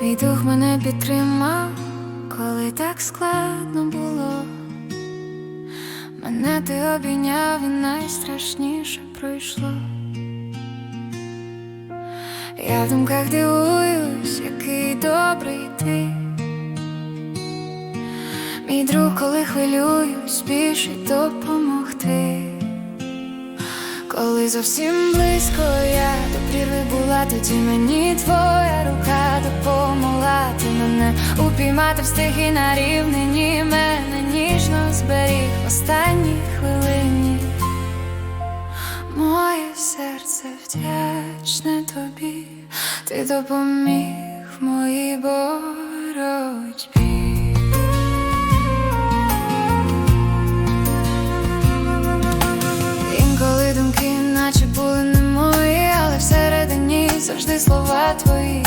дух мене підтримав, коли так складно було. Мене ти обійняв і найстрашніше пройшло. Я в думках дивуюсь, який добрий ти. Мій друг, коли хвилююсь, спішить допомогти. Коли зовсім близько я до прірви була, тоді мені твоя рука упіймати встиг і на рівнині мене ніжно зберіг в останній хвилині. Моє серце вдячне тобі, ти допоміг в моїй боротьбі. Інколи думки, наче були не мої, але всередині завжди слова твої.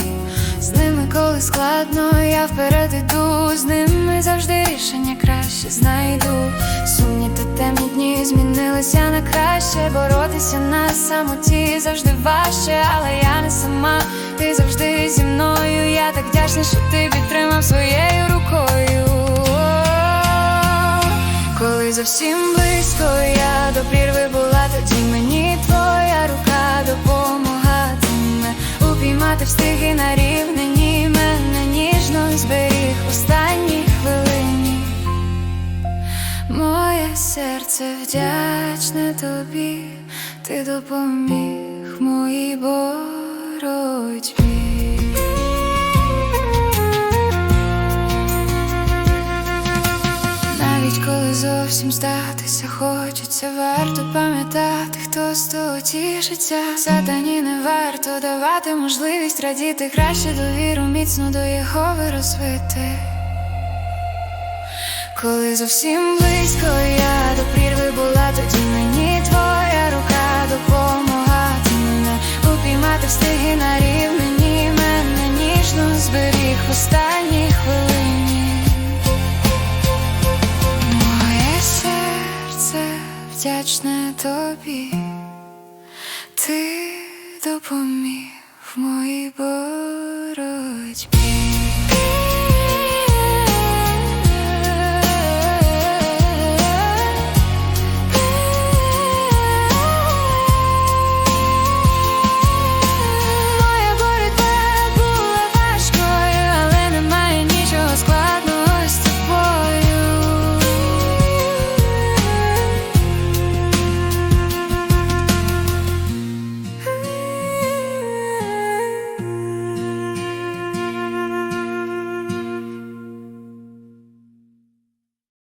З ними, коли складно, вперед іду, з ними завжди рішення краще знайду. Сумні та темні дні змінилися на краще, боротися на самоті завжди важче, але я не сама, ти завжди зі мною. Я так вдячна, що ти підтримав своєю рукою. Коли зовсім близько я до прірви була, тоді мені твоя рука допомагатиме Упіймати встиг і на рівнині серце вдячне тобі, ти допоміг моїй боротьбі. Навіть коли зовсім здатися хочеться, варто пам'ятати, хто з того тішиться. Сатані не варто давати можливість радіти, краще довіру міцно до Єгови розвити. Коли зовсім близько я до прірви була, тоді мені твоя рука допомагатиме упіймати встиг на рівнині мене ніжно зберіг в останній хвилині. Моє серце вдячне тобі, ти допоміг моїй боротьбі.